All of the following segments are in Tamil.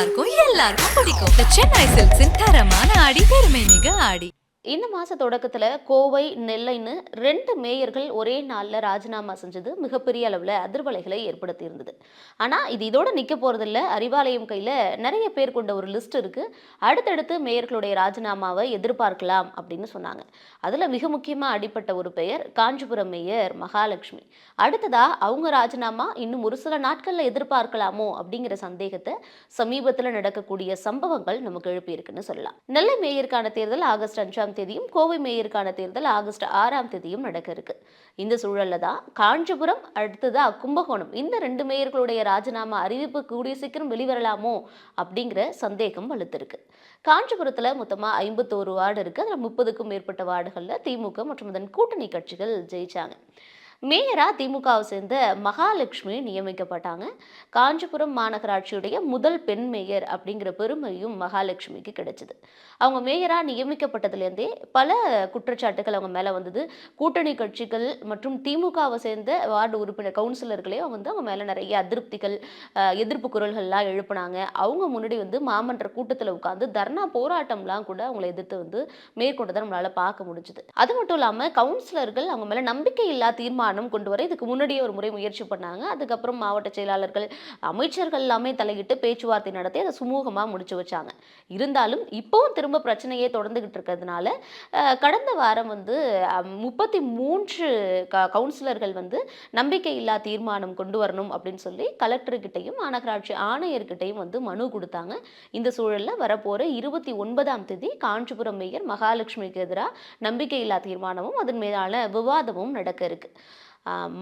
எல்லாருக்கும் எல்லாருக்கும் பிடிக்கும். சென்னை சில்க்ஸின் தரமான ஆடி பெருமை மிக ஆடி. இந்த மாத தொடக்கத்தில் கோவை நெல்லைன்னு ரெண்டு மேயர்கள் ஒரே நாளில் ராஜினாமா செஞ்சது மிகப்பெரிய அளவில் அதிர்வலைகளை ஏற்படுத்தி இருந்தது ஆனால் இது இதோடு நிற்க போகிறதில்ல அறிவாலயம் கையில் நிறைய பேர் கொண்ட ஒரு லிஸ்ட் இருக்குது அடுத்தடுத்து மேயர்களுடைய ராஜினாமாவை எதிர்பார்க்கலாம் அப்படின்னு சொன்னாங்க. அதில் மிக முக்கியமாக அடிப்பட்ட ஒரு பெயர் காஞ்சிபுரம் மேயர் மகாலட்சுமி. அடுத்ததா அவங்க ராஜினாமா இன்னும் ஒரு சில நாட்களில் எதிர்பார்க்கலாமோ அப்படிங்கிற சந்தேகத்தை சமீபத்தில் நடக்கக்கூடிய சம்பவங்கள் நமக்கு எழுப்பியிருக்குன்னு சொல்லலாம். நெல்லை மேயருக்கான தேர்தல் ஆகஸ்ட் அஞ்சாம் தேதியும் கோவை மேயருக்கான தேர்தல் ஆகஸ்ட் ஆறாம் தேதியும் நடக்க இருக்கு. இந்த சூழல்ல தான் காஞ்சிபுரம் அடுத்ததா கும்பகோணம் இந்த ரெண்டு மேயர்களுடைய ராஜினாமா அறிவிப்பு கூடிய சீக்கிரம் வெளிவரலாமோ அப்படிங்கிற சந்தேகம் வலுத்திருக்கு. காஞ்சிபுரத்தில் மொத்தமாக ஐம்பத்தோரு வார்டு இருக்கு. அதில் முப்பதுக்கும் மேற்பட்ட வார்டுகளில் திமுக மற்றும் அதன் கூட்டணி கட்சிகள் ஜெயிச்சாங்க. மேயராக திமுகவை சேர்ந்த மகாலட்சுமி நியமிக்கப்பட்டாங்க. காஞ்சிபுரம் மாநகராட்சியுடைய முதல் பெண் மேயர் அப்படிங்கிற பெருமையும் மகாலட்சுமிக்கு கிடைச்சது. அவங்க மேயராக நியமிக்கப்பட்டதுலேருந்தே பல குற்றச்சாட்டுகள் அவங்க மேலே வந்தது. கூட்டணி கட்சிகள் மற்றும் திமுகவை சேர்ந்த வார்டு உறுப்பினர் கவுன்சிலர்களையும் வந்து அவங்க மேலே நிறைய அதிருப்திகள் எதிர்ப்பு குரல்கள்லாம் எழுப்புனாங்க. அவங்க முன்னாடி வந்து மாமன்ற கூட்டத்தில் உட்காந்து தர்ணா போராட்டம்லாம் கூட அவங்களை எதிர்த்து வந்து மேற்கொண்டதை நம்மளால் பார்க்க முடிஞ்சுது. அது மட்டும் இல்லாமல் கவுன்சிலர்கள் அவங்க மேலே நம்பிக்கை இல்லா தீர்மானம் கொண்டு வர இதுக்கு முன்னாடியே ஒரு முறை முயற்சி பண்ணாங்க. அதுக்கப்புறம் மாவட்ட செயலாளர்கள் அமைச்சர்கள் எல்லாமே தலையிட்டு பேச்சுவார்த்தை நடத்தி அதை சுமூகமாக முடிச்சு வச்சாங்க. இருந்தாலும் இப்போவும் திரும்ப பிரச்சனையே தொடர்ந்துகிட்டு இருக்கிறதுனால கடந்த வாரம் வந்து முப்பத்தி மூன்று க கவுன்சிலர்கள் வந்து நம்பிக்கையில்லா தீர்மானம் கொண்டு வரணும் அப்படின்னு சொல்லி கலெக்டர்கிட்டையும் மாநகராட்சி ஆணையர்கிட்டையும் வந்து மனு கொடுத்தாங்க. இந்த சூழலில் வரப்போற இருபத்தி ஒன்பதாம் தேதி காஞ்சிபுரம் மேயர் மகாலட்சுமிக்கு எதிராக நம்பிக்கையில்லா தீர்மானமும் அதன் மீதான விவாதமும் நடக்க இருக்குது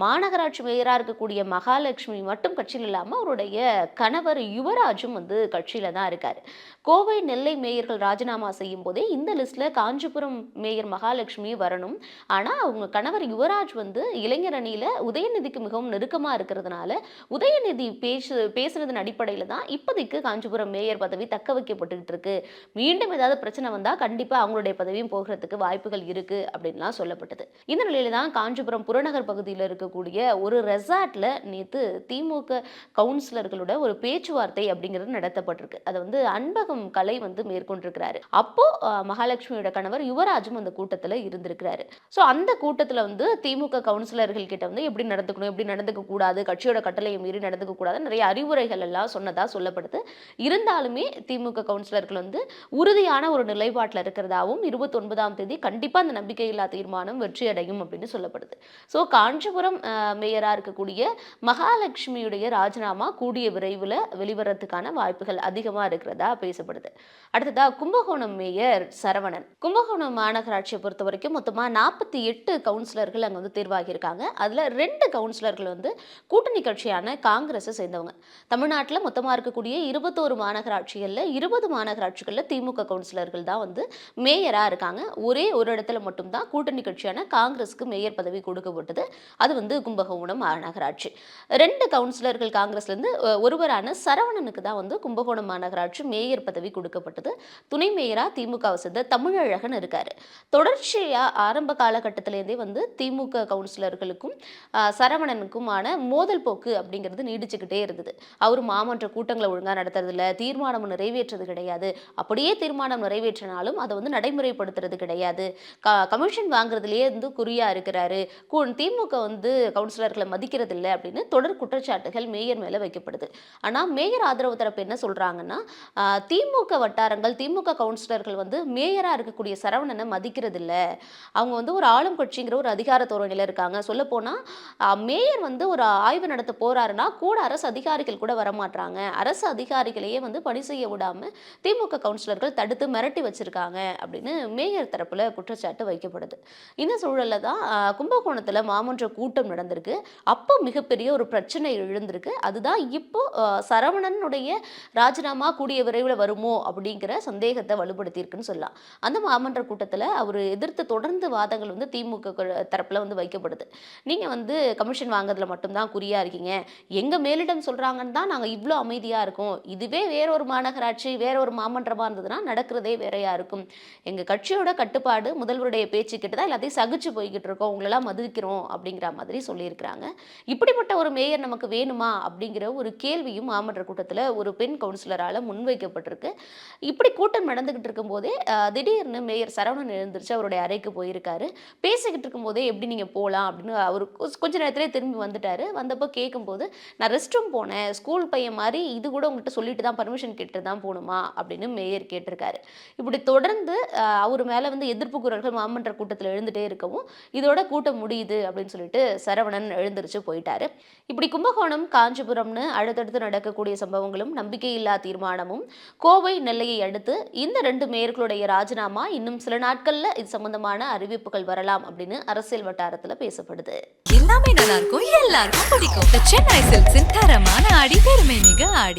மாநகராட்சி மேயராக இருக்கக்கூடிய மகாலட்சுமி மட்டும் கட்சியில் இல்லாமல் அவருடைய கணவர் யுவராஜும் வந்து கட்சியில் தான் இருக்கார். கோவை நெல்லை மேயர்கள் ராஜினாமா செய்யும் போதே இந்த லிஸ்ட்டில் காஞ்சிபுரம் மேயர் மகாலட்சுமி வரணும். ஆனால் அவங்க கணவர் யுவராஜ் வந்து இளைஞர் அணியில் உதயநிதிக்கு மிகவும் நெருக்கமாக இருக்கிறதுனால உதயநிதி பேசு பேசுனதன் அடிப்படையில் தான் இப்போதைக்கு காஞ்சிபுரம் மேயர் பதவி தக்க வைக்கப்பட்டுக்கிட்டு இருக்கு. மீண்டும் ஏதாவது பிரச்சனை வந்தால் கண்டிப்பாக அவங்களுடைய பதவியும் போகிறதுக்கு வாய்ப்புகள் இருக்குது அப்படின்லாம் சொல்லப்பட்டது. இந்த நிலையில தான் காஞ்சிபுரம் புறநகர் பகுதி பகுதியில் இருக்கக்கூடிய ஒரு ரெசார்ட்டில் நேற்று திமுக கவுன்சிலர்களோட ஒரு பேச்சுவார்த்தை அப்படிங்கிறது நடத்தப்பட்டிருக்கு. அதை வந்து அன்பகம் கலை வந்து மேற்கொண்டிருக்கிறாரு. அப்போ மகாலட்சுமியோட கணவர் யுவராஜும் அந்த கூட்டத்தில் இருந்திருக்கிறாரு. ஸோ அந்த கூட்டத்தில் வந்து திமுக கவுன்சிலர்கள் கிட்ட வந்து எப்படி நடந்துக்கணும் எப்படி நடந்துக்க கூடாது கட்சியோட கட்டளையை மீறி நடந்துக்க கூடாது நிறைய அறிவுரைகள் எல்லாம் சொன்னதா சொல்லப்படுது. இருந்தாலுமே திமுக கவுன்சிலர்கள் வந்து உறுதியான ஒரு நிலைப்பாட்டில் இருக்கிறதாவும் இருபத்தி ஒன்பதாம் தேதி கண்டிப்பாக அந்த நம்பிக்கையில்லா தீர்மானம் வெற்றி அடையும் அப்படின்னு சொல்லப்படுது. ஸோ காஞ்சிபுரம் மேயராக இருக்கக்கூடிய மகாலட்சுமியுடைய ராஜினாமா கூடிய விரைவில் வெளிவரத்துக்கான வாய்ப்புகள் அதிகமாக இருக்கிறதா பேசப்படுது. அடுத்ததா கும்பகோணம் மேயர் சரவணன். கும்பகோணம் மாநகராட்சியை பொறுத்த வரைக்கும் மொத்தமாக நாற்பத்தி எட்டு கவுன்சிலர்கள் அங்கே வந்து தேர்வாகியிருக்காங்க. அதில் ரெண்டு கவுன்சிலர்கள் வந்து கூட்டணி கட்சியான காங்கிரஸை சேர்ந்தவங்க. தமிழ்நாட்டில் மொத்தமாக இருக்கக்கூடிய இருபத்தோரு மாநகராட்சிகளில் இருபது மாநகராட்சிகளில் திமுக கவுன்சிலர்கள் தான் வந்து மேயராக இருக்காங்க. ஒரே ஒரு இடத்துல மட்டும்தான் கூட்டணி கட்சியான காங்கிரஸுக்கு மேயர் பதவி கொடுக்கப்பட்டது. அது வந்து கும்பகோணம் மாநகராட்சி. ரெண்டு கவுன்சிலர்கள் காங்கிரஸ்லேருந்து ஒருவரான சரவணனுக்கு தான் வந்து கும்பகோணம் மாநகராட்சி மேயர் பதவி கொடுக்கப்பட்டது. துணை மேயராக திமுகவை சேர்ந்த தமிழழகன் இருக்கார். தொடர்ச்சியாக ஆரம்ப காலகட்டத்திலேருந்தே வந்து திமுக கவுன்சிலர்களுக்கும் சரவணனுக்குமான மோதல் போக்கு அப்படிங்கிறது நீடிச்சுக்கிட்டே இருந்தது. அவர் மாமன்ற கூட்டங்களை ஒழுங்காக நடத்துறதில்ல தீர்மானம் நிறைவேற்றது கிடையாது. அப்படியே தீர்மானம் நிறைவேற்றினாலும் அதை வந்து நடைமுறைப்படுத்துறது கிடையாது. க கமிஷன் வாங்குறதுலேயே வந்து குறியாக இருக்கிறாரு. திமுக வந்து கவுன்சிலர்களை மதிக்கிறது இல்லை அப்படின்னு தொடர் குற்றச்சாட்டுகள் மேயர் மேலே வைக்கப்படுது. ஆனால் மேயர் ஆதரவு தரப்பு என்ன சொல்கிறாங்கன்னா திமுக வட்டாரங்கள் திமுக கவுன்சிலர்கள் வந்து மேயராக இருக்கக்கூடிய சரவணனை மதிக்கிறது இல்லை அவங்க வந்து ஒரு ஆளும் கட்சிங்கிற ஒரு அதிகார தோரணையில் இருக்காங்க சொல்லப்போனால் மேயர் வந்து ஒரு ஆய்வு நடத்த போறாருன்னா கூட அரசு அதிகாரிகள் கூட வரமாட்டாங்க அரசு அதிகாரிகளையே வந்து பணி செய்ய விடாம திமுக கவுன்சிலர்கள் தடுத்து மிரட்டி வச்சிருக்காங்க அப்படின்னு மேயர் தரப்பில் குற்றச்சாட்டு வைக்கப்படுது. இந்த சூழலில் தான் கும்பகோணத்தில் மாமன்ற கூட்டம் நடந்திருக்கு. அப்போ மிகப்பெரிய ஒரு பிரச்சனை எழுந்திருக்கு. அதுதான் இப்போ சரவணனுடைய ராஜினாமா கூடிய விரைவில் வருமோ அப்படிங்கிற சந்தேகத்தை வலுப்படுத்தியிருக்குன்னு சொல்லலாம். அந்த மாமன்ற கூட்டத்தில் அவர் எதிர்த்து தொடர்ந்து வாதங்கள் வந்து திமுக தரப்பில் தரப்புல வந்து வைக்கப்படுது. நீங்கள் வந்து கமிஷன் வாங்குறதுல மட்டும்தான் குறியா இருக்கீங்க. எங்க மேலிடம் சொல்கிறாங்கன்னு தான் நாங்கள் இவ்வளோ அமைதியாக இருக்கோம். இதுவே வேற ஒரு மாநகராட்சி வேற ஒரு மாமன்றமாக இருந்ததுன்னா நடக்கிறதே வேறையாக இருக்கும். எங்கள் கட்சியோட கட்டுப்பாடு முதல்வருடைய பேச்சு கிட்ட தான் எல்லாத்தையும் சகிச்சு போய்கிட்டு இருக்கோம். உங்களெல்லாம் மதிக்கிறோம் அப்படிங்கிற அப்படிங்கிற மாதிரி சொல்லியிருக்கிறாங்க. இப்படிப்பட்ட ஒரு மேயர் நமக்கு வேணுமா அப்படிங்கிற ஒரு கேள்வியும் மாமன்ற கூட்டத்தில் ஒரு பெண் கவுன்சிலரால் முன்வைக்கப்பட்டிருக்கு. இப்படி கூட்டம் நடந்துகிட்டு இருக்கும்போதே திடீர்னு மேயர் சரவணன் எழுந்திருச்சு அவருடைய அறைக்கு போயிருக்காரு. பேசிக்கிட்டு இருக்கும்போதே எப்படி நீங்கள் போகலாம் அப்படின்னு அவர் கொஞ்ச நேரத்திலே திரும்பி வந்துட்டாரு. வந்தப்போ கேட்கும்போது நான் ரெஸ்ட் ரூம் போனேன். ஸ்கூல் பையன் மாதிரி இது கூட உங்கள்கிட்ட சொல்லிட்டு தான் பர்மிஷன் கேட்டு தான் போகணுமா அப்படின்னு மேயர் கேட்டிருக்காரு. இப்படி தொடர்ந்து அவர் மேலே வந்து எதிர்ப்பு குரல்கள் மாமன்ற கூட்டத்தில் எழுந்துட்டே இருக்கவும் இதோட கூட்டம் முடியுது அப்படின்னு சொல்லிட்டு சரவணன் எழுந்திருச்சு போயிட்டாரு. இப்படி கும்பகோணம் காஞ்சிபுரம்னு அடுத்தடுத்து நடக்கக்கூடிய சம்பவங்களும் நம்பிக்கையில்லா தீர்மானமும் கோவை நெல்லையை அடுத்து இந்த ரெண்டு மேயர்களுடைய ராஜினாமா இன்னும் சில நாட்கள்ல இது சம்பந்தமான அறிவிப்புகள் வரலாம் அப்படின்னு அரசியல் வட்டாரத்துல பேசப்படுது. எல்லாமே நல்லா இருக்கும் எல்லாருக்கும் பிடிக்கும். சென்னை சில்க்ஸின் தரமான ஆடி பெருமை மிக ஆடி.